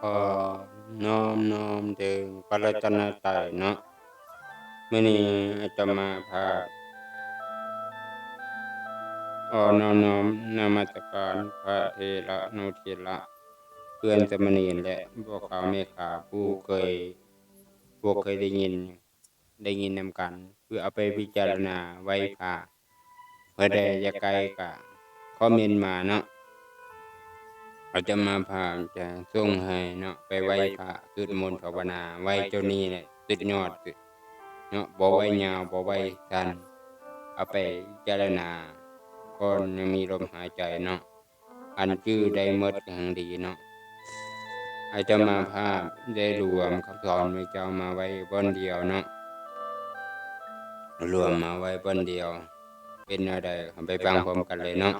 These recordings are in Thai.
ขอน้อมน้อมถึงพระรัตนตรัยเนาะมื้อนี้อาตมาภาพขอน้อมน้อมนมัสการพระเถระนุเถระเพื่อนสามเณรและพวกเขาแม่ขาผู้เคยพวกเคยได้ยิน ได้ยินนำกัน เพื่อเอาไปพิจารณาไว้ค่ะเพื่อได้อยากไกลกะคอมเมนมาเนาะ อาจะมาพาจะส่งให้เนาะไปไหว้พระสวดมนต์ภาวนาไหว้เจ้านี้แหละสุดยอดสุดเนาะบ่ไหว้ยาวบ่ไหว้สั้นเอาไปพิจรณาก่อนยังมีลมหายใจเนาะอันชื่อได้หมดแห่งดีเนาะอาจจะมาภาพได้รวมคำสอนพระเจ้ามาไว้บนเดียวเนาะรวมมาไว้บนเดียว เป็นอะไรไปฟังพร้อมกันเลยเนาะ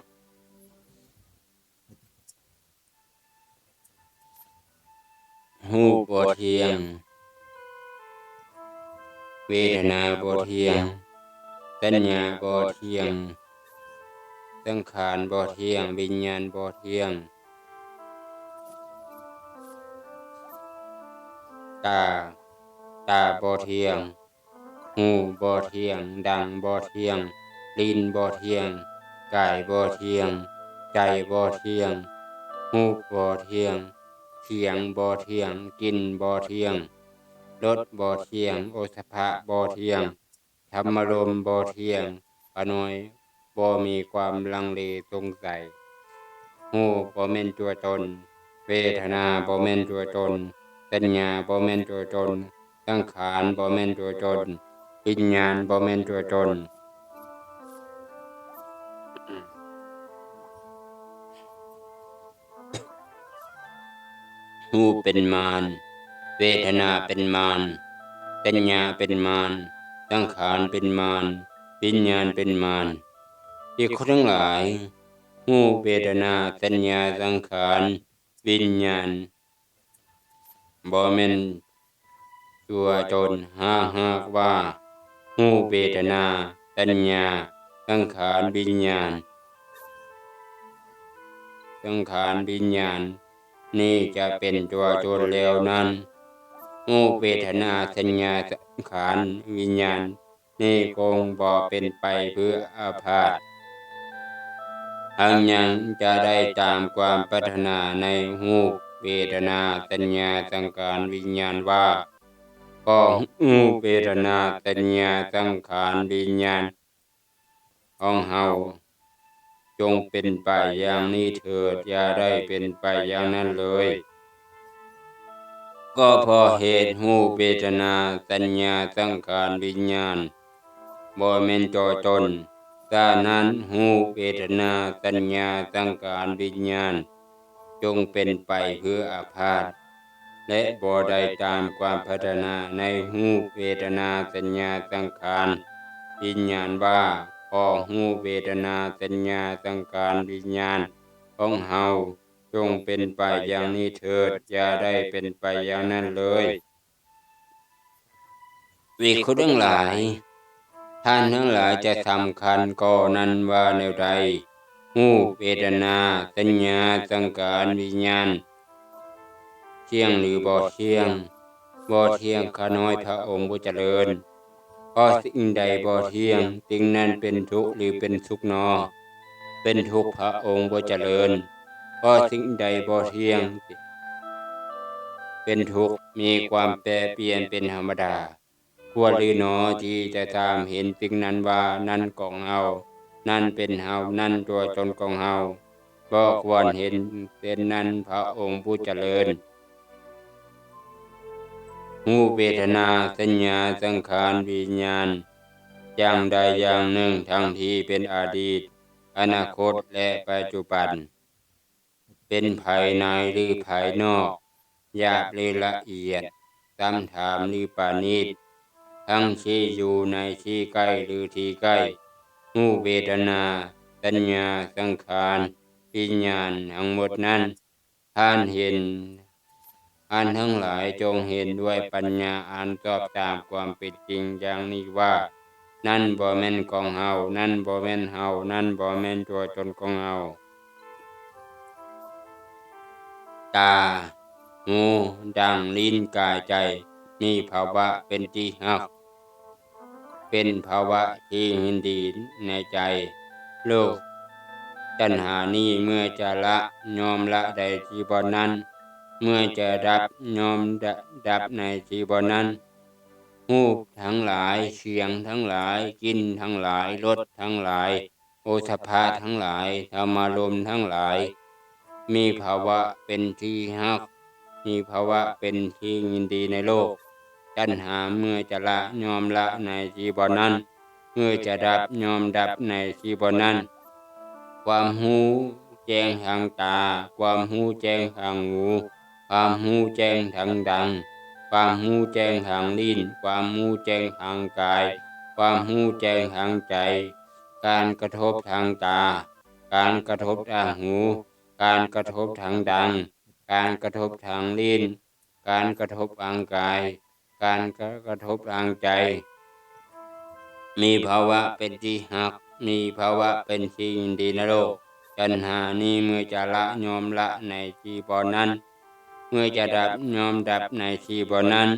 หูบ่เทียง เวทนาบ่เทียงสัญญาบ่เทียง สังขารบ่เทียง วิญญาณบ่เทียง ตา ตาบ่เทียง หูบ่เทียง ดังบ่เทียง ลิ้นบ่เทียง กายบ่เทียง ใจบ่เทียงหูบ่เทียง เสียงบ่เทียง กินบ่เทียงรสบ่เทียง โอสถะบ่เทียงธรรมรมบ่เทียงอน้อยบ่มีความลังเลสงสัยหูบ่แม่นตัวตน เวทนาบ่แม่นตัวตนสัญญาบ่แม่นตัวตนสังขารบ่แม่นตัวตนวิญญาณบ่แม่นตัวตน หูเป็นมาร เวทนาเป็นมารสัญญาเป็นมารสังขารเป็นมารวิญญาณเป็นมารอีกคนทั้งหลายหูเวทนาสัญญาสังขารวิญญาณบ่แม่นตัวตนหาหากว่าหูเวทนาสัญญาสังขารวิญญาณสังขารวิญญาณ นี่จะเป็นตัวตนแล้วนั้นหูเวทนาสัญญาสังขารวิญญาณ นี่คงบ่เป็นไปเพื่ออาพาธทั้งยังจะได้ตามความปรารถนาในหูเวทนาสัญญาสังขารวิญญาณว่าก็หูเวทนาสัญญาสังขารวิญญาณของเฮา จงเป็นไปอย่างนี้เถิดอย่าได้เป็นไปอย่างนั้นเลย ก็พอเหตุหูเวทนาสัญญาสังขารวิญญาณบ่แม่นตัวตนฉะนั้นหูเวทนาสัญญาสังขารวิญญาณ จงเป็นไปเพื่ออาพาธและบ่ได้ตามความพัฒนาในหูเวทนาสัญญาสังขารวิญญาณว่า พอหูเวทนาสัญญาสังขารวิญญาณ ของเฮาจงเป็นไปอย่างนี้เถิดอย่าได้เป็นไปอย่างนั้นเลยวิคุณทั้งหลาย ท่านทั้งหลายจะสำคัญก่อนั้นว่าแนวใดหูเวทนาสัญญาสังขารวิญญาณเที่ยงหรือบ่เที่ยงบ่เที่ยงข้าน้อยพระองค์ผู้เจริญ พราะสิ่งใดบ่เที่ยง สิ่งนั้นเป็นทุกข์หรือเป็นสุขนอ เป็นทุกข์พระองค์บ่เจริญเพราะสิ่งใดบ่เที่ยง เป็นทุกข์มีความแปรเปลี่ยนเป็นธรรมดา ควรหรือหนอที่จะตามเห็นสิ่งนั้นว่านั่นของเฮานั่นเป็นเฮานั่นตัวตนของเฮาบ่ควรเห็นเป็นนั้นพระองค์ผู้เจริญ หูเวทนาสัญญาสังขารวิญญาณ อย่างใดอย่างหนึ่งทั้งที่เป็นอดีต อนาคตและปัจจุบัน เป็นภายในหรือภายนอกหยาบหรือละเอียดซ้ำถามหรือปานีตทั้งที่อยู่ในที่ใกล้หรือที่ใกล้หูเวทนาสัญญาสังขารวิญญาณทั้งหมดนั้นท่านเห็น ท่านทั้งหลายจงเห็นด้วยปัญญาอ่านตอบตามความเป็นจริงอย่างนี้ว่า นั่นบ่แม่นของเฮานั่นบ่แม่นเฮานั่นบ่แม่นตัวตนของเฮาตา หู ดังลิ้นกายใจ มีภาวะเป็นที่ฮัก เป็นภาวะที่ยินดีในใจโลกตัณหานี้เมื่อจะละยอมละใดที่บนนั้น เมื่อจะดับยอมด,ดับในที่บนั้นรูปทั้งหลายเสียงทั้งหลายกินทั้งหลายรสทั้งหลาย โอสภาทั้งหลายธรรมารมทั้งหลาย มีภาวะเป็นที่ฮักมีภาวะเป็นที่ยินดีในโลกตัณหาเมื่อจะละยอมละในจีบนั้น เมื่อจะดับยอมดับในจีบนั้น ความหูแจ้งทางตา ความหูแจ้งทางหู ความหูแจ้งทางดัง ความหูแจ้งทางลิ้น ความหูแจ้งทางกาย ความหูแจ้งทางใจ การกระทบทางตา การกระทบทางหู การกระทบทางดัง การกระทบทางลิ้น การกระทบทางกาย การกระทบทางใจ มีภาวะเป็นที่หัก มีภาวะเป็นที่ยินดีนโลกตัณหานี้เมื่อจะละยอมละในที่บอนนั้น เมื่อจะดับยอมดับในที่บนนั้น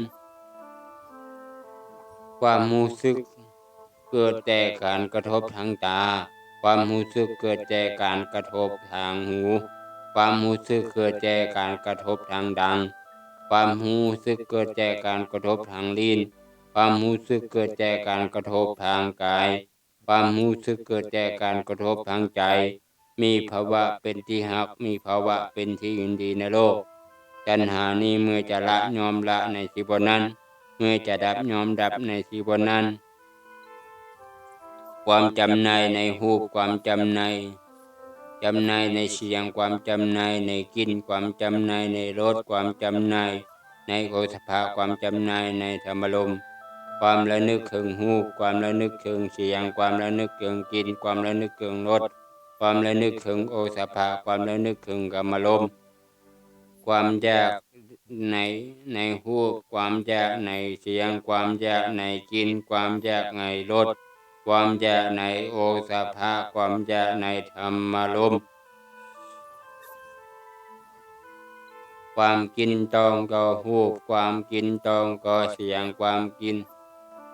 ความรู้สึกเกิดแต่การกระทบทางตา ความรู้สึกเกิดแต่การกระทบทางหู ความรู้สึกเกิดแต่การกระทบทางดัง ความรู้สึกเกิดแต่การกระทบทางลิ้น ความรู้สึกเกิดแต่การกระทบทางกาย ความรู้สึกเกิดแต่การกระทบทางใจ มีภาวะเป็นที่หัก มีภาวะเป็นที่ยินดีในโลก ตัณหานี้เมื่อจะละยอมละในสิบนั้น เมื่อจะดับยอมดับในสิบนั้น ความจำในในหูปความจำในจำในในเสียงความจำในในกินความจำในในรสความจำใน ในโอสภาความจำในในธรรมลมความระนึกถึงหูความระนึกถึงเสียง ความระนึกถึงกิน ความระนึกถึงรสความระนึกถึงโอสภาความระนึกถึงกรรมลม ความแยกในในหูปความแยกในเสียง ความแยกในกลิ่นความแยกในรสความแยกในโอสภาความแยกในธรรมารมณ์ความกินตองก็หูปความกินตองก็เสียง ความกิน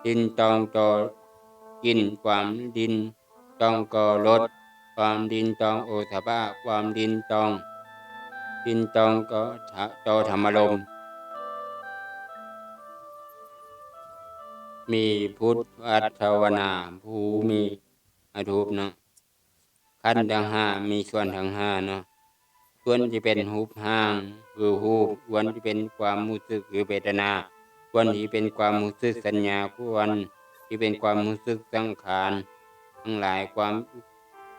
ดินตองก็กินความดินตองก็รสความดินตองโอสภาความดินตอง ดินตองก็ทะโตธรรมารมมีพุทธอัตวนาภูมีอทูปเนาะขั้นทั้งห้ามีส่วนทั้งห้าเนาะส่วนที่เป็นหูปห้างคือหูปส่วนที่เป็นความรู้สึกคือเวทนาส่วนที่เป็นความรู้สึกสัญญาควรที่เป็นความรู้สึกสังขารทั้งหลายความ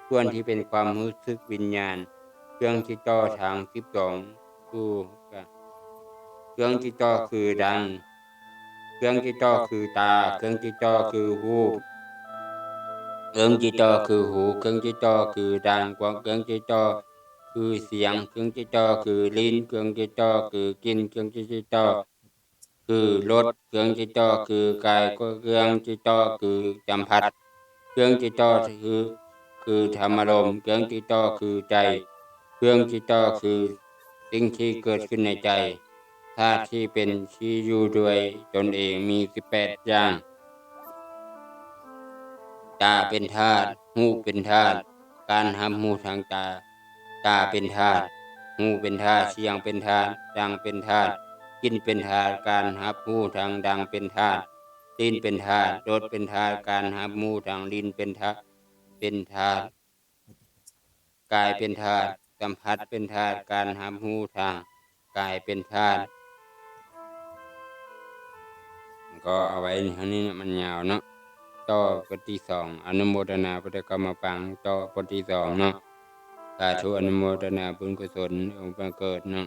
ส่วนที่เป็นความรู้สึกวิญญาณ เครื่องที่ต่อทางสิบสองคือเครื่องที่ต่อคือดัง เครื่องที่ต่อคือตา เครื่องที่ต่อคือหูเครื่องที่ต่อคือหู เครื่องที่ต่อคือดังกว่าเครื่องที่ต่อคือเสียง เครื่องที่ต่อคือลิ้น เครื่องที่ต่อคือกิน เครื่องที่ต่อคือรส เครื่องที่ต่อคือกายก็เครื่องที่ต่อคือจำพัดเครื่องที่ต่อคือคือธรรมารมณ์เครื่องที่ต่อคือใจ เครื่องที่ต่อคือสิ่งที่เกิดขึ้นในใจธาตุที่เป็นที่อยู่ด้วยตนเองมีสิบแปดอย่างตาเป็นธาตุหูเป็นธาตุการทำหูทางตา ตาเป็นธาตุหูเป็นธาตุเสียงเป็นธาตุดังเป็นธาตุกินเป็นธาตุการหับหูทางดังเป็นธาตุลิ้นเป็นธาตุรสเป็นธาตุการหับหูทางลินเป็นธาตุเป็นธาตุกายเป็นธาตุ สัมผัสเป็นธาตุการหับหูทางกายเป็นธาตุก็เอาไว้ท่านี้มันยาวเนาะต่อปทที่สองอนุโมทนาพุทธกรรมปังต่อปทที่สองเนาะสาธุอนุโมทนาบุญกุศลองค์บังเกิดเนาะ